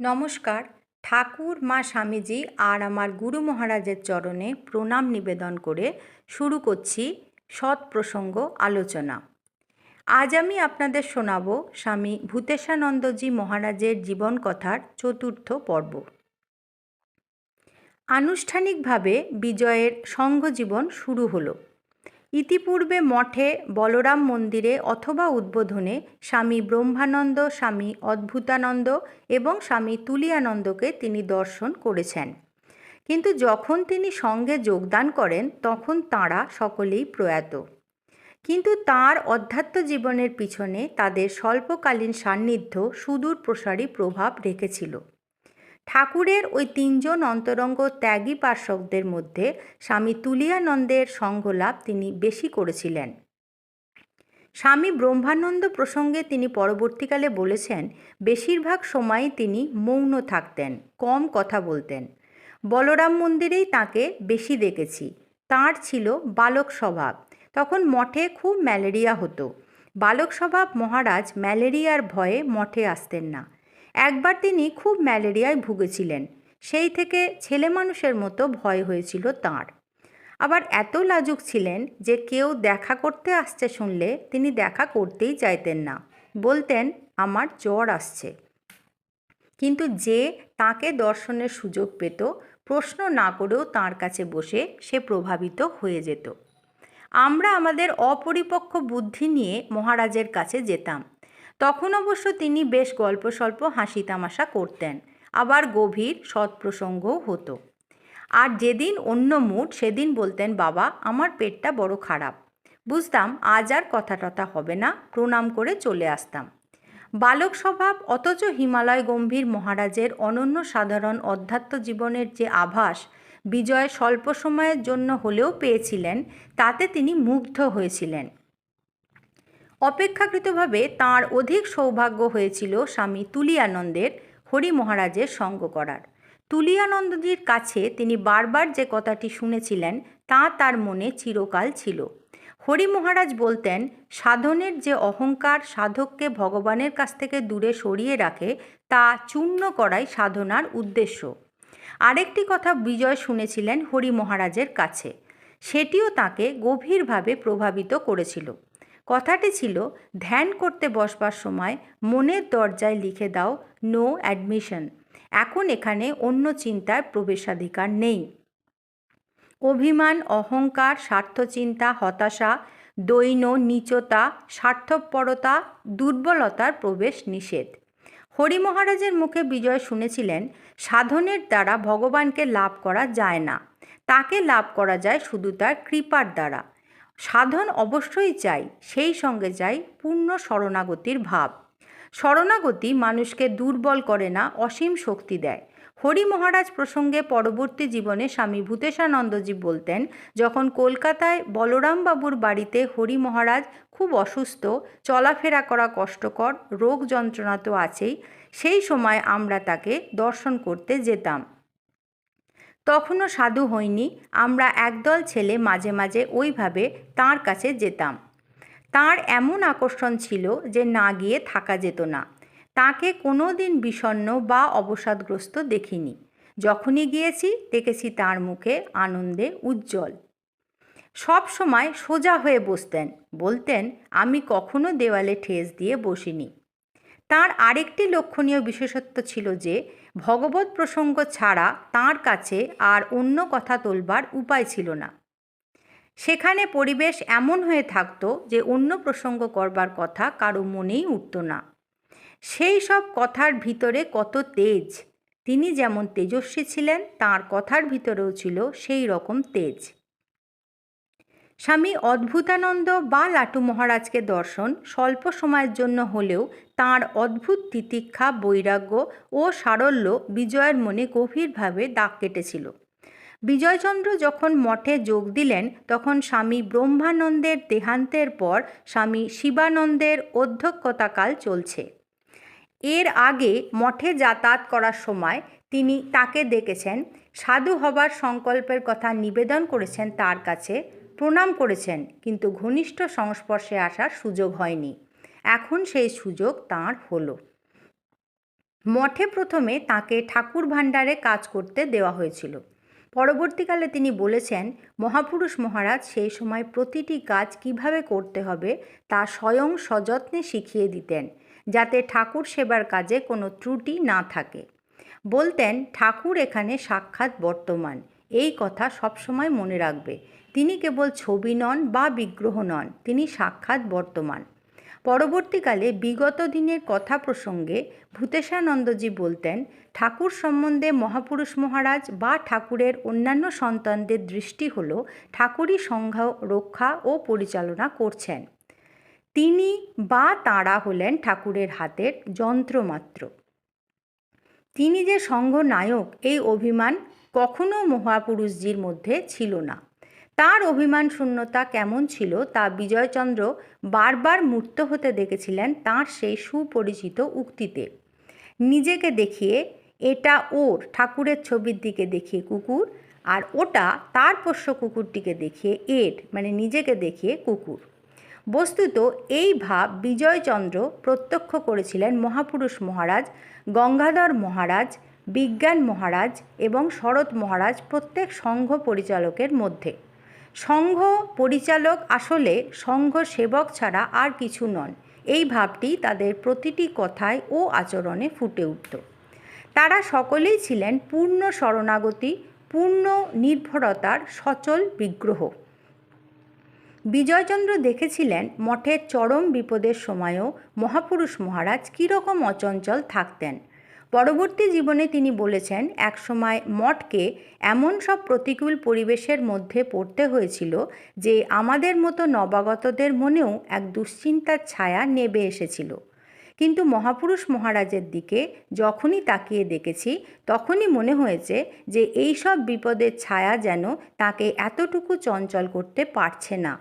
নমস্কার, ঠাকুর, মা স্বামীজি আর আমার গুরু মহারাজের চরণে প্রণাম নিবেদন করে শুরু করছি সৎ প্রসঙ্গ আলোচনা। আজ আমি আপনাদের শোনাব স্বামী ভূতেশানন্দজি মহারাজের জীবন কথার চতুর্থ পর্ব। আনুষ্ঠানিকভাবে বিজয়ের সঙ্ঘজীবন শুরু হলো। ইতিপূর্বে মঠে বলরাম মন্দিরে অথবা উদ্বোধনে স্বামী ব্রহ্মানন্দ, স্বামী অদ্ভুতানন্দ এবং স্বামী তুলিয়ানন্দকে তিনি দর্শন করেছেন। কিন্তু যখন তিনি সঙ্গে যোগদান করেন, তখন তাঁরা সকলেই প্রয়াত। কিন্তু তার অধ্যাত্ম জীবনের পিছনে তাদের স্বল্পকালীন সান্নিধ্য সুদূর প্রসারী প্রভাব রেখেছিল। ঠাকুরের ওই তিনজন অন্তরঙ্গ ত্যাগী পার্শ্বকদের মধ্যে স্বামী তুলিয়ানন্দের সঙ্গলাভ তিনি বেশি করেছিলেন। স্বামী ব্রহ্মানন্দ প্রসঙ্গে তিনি পরবর্তীকালে বলেছেন, বেশিরভাগ সময়ই তিনি মৌন থাকতেন, কম কথা বলতেন। বলরাম মন্দিরেই তাকে বেশি দেখেছি। তার ছিল বালক স্বভাব। তখন মঠে খুব ম্যালেরিয়া হতো। বালক স্বভাব মহারাজ ম্যালেরিয়ার ভয়ে মঠে আসতেন না। একবার তিনি খুব ম্যালেরিয়ায় ভুগেছিলেন। সেই থেকে ছেলে মানুষের মতো ভয় হয়েছিল তাঁর। আবার এত লাজুক ছিলেন যে কেউ দেখা করতে আসছে শুনলে তিনি দেখা করতেই চাইতেন না। বলতেন, আমার জ্বর আসছে। কিন্তু যে তাকে দর্শনের সুযোগ পেত, প্রশ্ন না করেও তার কাছে বসে সে প্রভাবিত হয়ে যেত। আমরা আমাদের অপরিপক্ক বুদ্ধি নিয়ে মহারাজের কাছে যেতাম। তখন অবশ্য তিনি বেশ গল্প স্বল্প হাসি তামাশা করতেন। আবার গভীর সৎপ্রসঙ্গও হতো। আর যেদিন অন্য মুড, সেদিন বলতেন, বাবা, আমার পেটটা বড় খারাপ। বুঝতাম, আজ আর কথা টথা হবে না, প্রণাম করে চলে আসতাম। বালক স্বভাব, অথচ হিমালয় গম্ভীর মহারাজের অনন্য সাধারণ অধ্যাত্ম জীবনের যে আভাস, বিজয় স্বল্প সময়ের জন্য হলেও পেয়েছিলেন, তাতে তিনি মুগ্ধ হয়েছিলেন। অপেক্ষাকৃতভাবে তাঁর অধিক সৌভাগ্য হয়েছিল স্বামী তুলিয়ানন্দের হরি মহারাজের সঙ্গ করার। তুলিয়ানন্দজির কাছে তিনি বারবার যে কথাটি শুনেছিলেন, তা তার মনে চিরকাল ছিল। হরি মহারাজ বলতেন, সাধনের যে অহংকার সাধককে ভগবানের কাছ থেকে দূরে সরিয়ে রাখে, তা চূর্ণ করাই সাধনার উদ্দেশ্য। আরেকটি কথা বিজয় শুনেছিলেন হরি মহারাজের কাছে। সেটিও তাকে গভীরভাবে প্রভাবিত করেছিল। কথাটি ছিল, ধ্যান করতে বসবার সময় মনের দরজায় লিখে দাও নো অ্যাডমিশন এখন এখানে অন্য চিন্তার প্রবেশাধিকার নেই। অভিমান, অহংকার, স্বার্থচিন্তা, হতাশা, দৈন নিচতা, স্বার্থপরতা, দুর্বলতার প্রবেশ নিষেধ। হরি মহারাজের মুখে বিজয় শুনেছিলেন, সাধনের দ্বারা ভগবানকে লাভ করা যায় না। তাকে লাভ করা যায় শুধু তার কৃপার দ্বারা। সাধন অবশ্যই চাই, সেই সঙ্গে চাই পূর্ণ শরণাগতির ভাব। শরণাগতি মানুষকে দুর্বল করে না, অসীম শক্তি দেয়। হরি মহারাজ প্রসঙ্গে পরবর্তী জীবনে স্বামী ভূতেশানন্দজি বলতেন, যখন কলকাতায় বলরামবাবুর বাড়িতে হরি মহারাজ খুব অসুস্থ, চলাফেরা করা কষ্টকর, রোগ যন্ত্রণা তো আছেই, সেই সময় আমরা তাকে দর্শন করতে যেতাম। তখনও সাধু হইনি আমরা একদল ছেলে মাঝে মাঝে ওইভাবে তার কাছে যেতাম। তার এমন আকর্ষণ ছিল যে না গিয়ে থাকা যেত না। তাকে কোনো দিন বিষণ্ন বা অবসাদগ্রস্ত দেখিনি। যখনই গিয়েছি, দেখেছি তার মুখে আনন্দে উজ্জ্বল। সব সময় সোজা হয়ে বসতেন, বলতেন, আমি কখনো দেওয়ালে ঠেস দিয়ে বসিনি। তার আরেকটি লক্ষণীয় বিশেষত্ব ছিল যে ভগবত প্রসঙ্গ ছাড়া তার কাছে আর অন্য কথা তোলবার উপায় ছিল না। সেখানে পরিবেশ এমন হয়ে থাকত যে অন্য প্রসঙ্গ করবার কথা কারও মনেই উঠত না। সেই সব কথার ভিতরে কত তেজ, তিনি যেমন তেজস্বী ছিলেন, তার কথার ভিতরেও ছিল সেই রকম তেজ। স্বামী অদ্ভুতানন্দ বা লাটু মহারাজকে দর্শন স্বল্প সময়ের জন্য হলেও তাঁর অদ্ভুত তিতিক্ষা, বৈরাগ্য ও সারল্য বিজয়ের মনে গভীরভাবে দাগ কেটেছিল। বিজয়চন্দ্র যখন মঠে যোগ দিলেন, তখন স্বামী ব্রহ্মানন্দের দেহান্তের পর স্বামী শিবানন্দের অধ্যক্ষতাকাল চলছে। এর আগে মঠে যাতায়াত করার সময় তিনি তাকে দেখেছেন, সাধু হবার সংকল্পের কথা নিবেদন করেছেন তার কাছে। প্রণাম করেছেন, কিন্তু ঘনিষ্ঠ সংস্পর্শে আসার সুযোগ হয়নি। এখন সেই সুযোগ তাঁর হলো। মঠে প্রথমে তাকে ঠাকুর ভাণ্ডারে কাজ করতে দেওয়া হয়েছিল। পরবর্তীকালে তিনি বলেছেন, মহাপুরুষ মহারাজ, সেই সময় প্রতিটি কাজ কীভাবে করতে হবে তা স্বয়ং সযত্নে শিখিয়ে দিতেন, যাতে ঠাকুর সেবার কাজে কোনো ত্রুটি না থাকে। বলতেন, ঠাকুর এখানে সাক্ষাৎ বর্তমান। এই কথা সবসময় মনে রাখবে। তিনি কেবল ছবি নন বা বিগ্রহ নন, তিনি সাক্ষাৎ বর্তমান। পরবর্তীকালে বিগত দিনের কথা প্রসঙ্গে ভূতেশানন্দজি বলতেন, ঠাকুর সম্বন্ধে মহাপুরুষ মহারাজ বা ঠাকুরের অন্যান্য সন্তানদের দৃষ্টি হল ঠাকুরই সংঘ রক্ষা ও পরিচালনা করছেন। তিনি বা তাঁরা হলেন ঠাকুরের হাতের যন্ত্রমাত্র। তিনি যে সংঘ নায়ক এই অভিমান কখনো মহাপুরুষজির মধ্যে ছিল না। তার অভিমান শূন্যতা কেমন ছিল তা বিজয়চন্দ্র বারবার মূর্ত হতে দেখেছিলেন তার সেই সুপরিচিত উক্তিতে। নিজেকে দেখিয়ে এটা ওর ঠাকুরের ছবির দিকে দেখিয়ে কুকুর, আর ওটা তার পোষ্য কুকুরটিকে দেখিয়ে এর মানে নিজেকে দেখিয়ে কুকুর। বস্তুত এই ভাব বিজয়চন্দ্র প্রত্যক্ষ করেছিলেন মহাপুরুষ মহারাজ, গঙ্গাধর মহারাজ, বিজ্ঞান মহারাজ এবং শরৎ মহারাজ প্রত্যেক সংঘ পরিচালকের মধ্যে। সংঘ পরিচালক আসলে সংঘ সেবক ছাড়া আর কিছু নন। এই ভাবটি তাদের প্রতিটি কথায় ও আচরণে ফুটে উঠত। তারা সকলেই ছিলেন পূর্ণ শরণাগতি, পূর্ণ নির্ভরতার সচল বিগ্রহ। বিজয়চন্দ্র দেখেছিলেন মঠের চরম বিপদের সময়ও মহাপুরুষ মহারাজ কীরকম অচঞ্চল থাকতেন। পরবর্তী জীবনে তিনি বলেছেন, একসময় মঠকে এমন সব প্রতিকূল পরিবেশের মধ্যে পড়তে হয়েছিল যে আমাদের মতো নবাগতদের মনেও এক দুশ্চিন্তার ছায়া নেবে এসেছিল। কিন্তু মহাপুরুষ মহারাজের দিকে যখনই তাকিয়ে দেখেছি, তখনই মনে হয়েছে যে এই সব বিপদের ছায়া যেন তাকে এতটুকু চঞ্চল করতে পারছে না।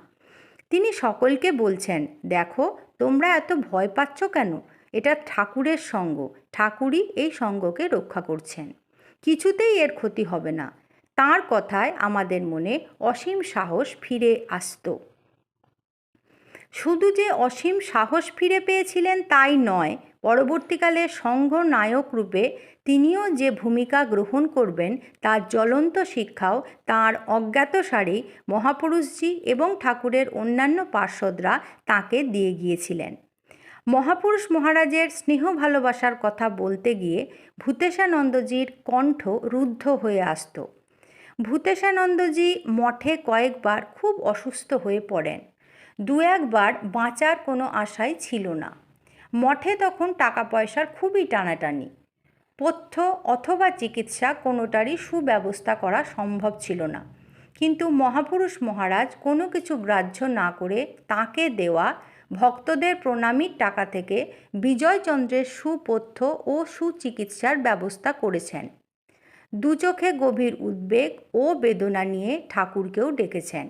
তিনি সকলকে বলছেন, দেখো, তোমরা এত ভয় পাচ্ছ কেন? এটা ঠাকুরের সঙ্গ। ঠাকুরই এই সঙ্গকে রক্ষা করছেন। কিছুতেই এর ক্ষতি হবে না। তার কথায় আমাদের মনে অসীম সাহস ফিরে আসত। শুধু যে অসীম সাহস ফিরে পেয়েছিলেন তাই নয়, পরবর্তীকালে সংঘ নায়ক রূপে তিনিও যে ভূমিকা গ্রহণ করবেন, তার জ্বলন্ত শিক্ষাও তাঁর অজ্ঞাতসারেই মহাপুরুষজি এবং ঠাকুরের অন্যান্য পার্শ্বদরা তাকে দিয়ে গিয়েছিলেন। মহাপুরুষ মহারাজের স্নেহ ভালোবাসার কথা বলতে গিয়ে ভূতেশানন্দজির কণ্ঠ রুদ্ধ হয়ে আসত। ভূতেশানন্দজি মঠে কয়েকবার খুব অসুস্থ হয়ে পড়েন। দু একবার বাঁচার কোনো আশাই ছিল না। মঠে তখন টাকা পয়সার খুবই টানাটানি। পথ্য অথবা চিকিৎসা কোনোটারই সুব্যবস্থা করা সম্ভব ছিল না। কিন্তু মহাপুরুষ মহারাজ কোনো কিছু গ্রাহ্য না করে তাকে দেওয়া ভক্তদের প্রণামীর টাকা থেকে বিজয়চন্দ্রের সুপথ্য ও সুচিকিৎসার ব্যবস্থা করেছেন। দু চোখে গভীর উদ্বেগ ও বেদনা নিয়ে ঠাকুরকেও ডেকেছেন।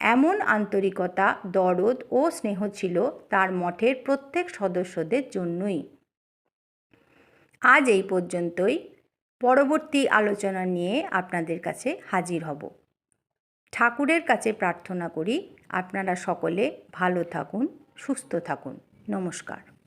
এমন আন্তরিকতা, দরদ ও স্নেহ ছিল তার মঠের প্রত্যেক সদস্যদের জন্যই। আজ এই পর্যন্তই। পরবর্তী আলোচনা নিয়ে আপনাদের কাছে হাজির হব। ঠাকুরের কাছে প্রার্থনা করি, আপনারা সকলে ভালো থাকুন। সুস্থ থাকুন। নমস্কার।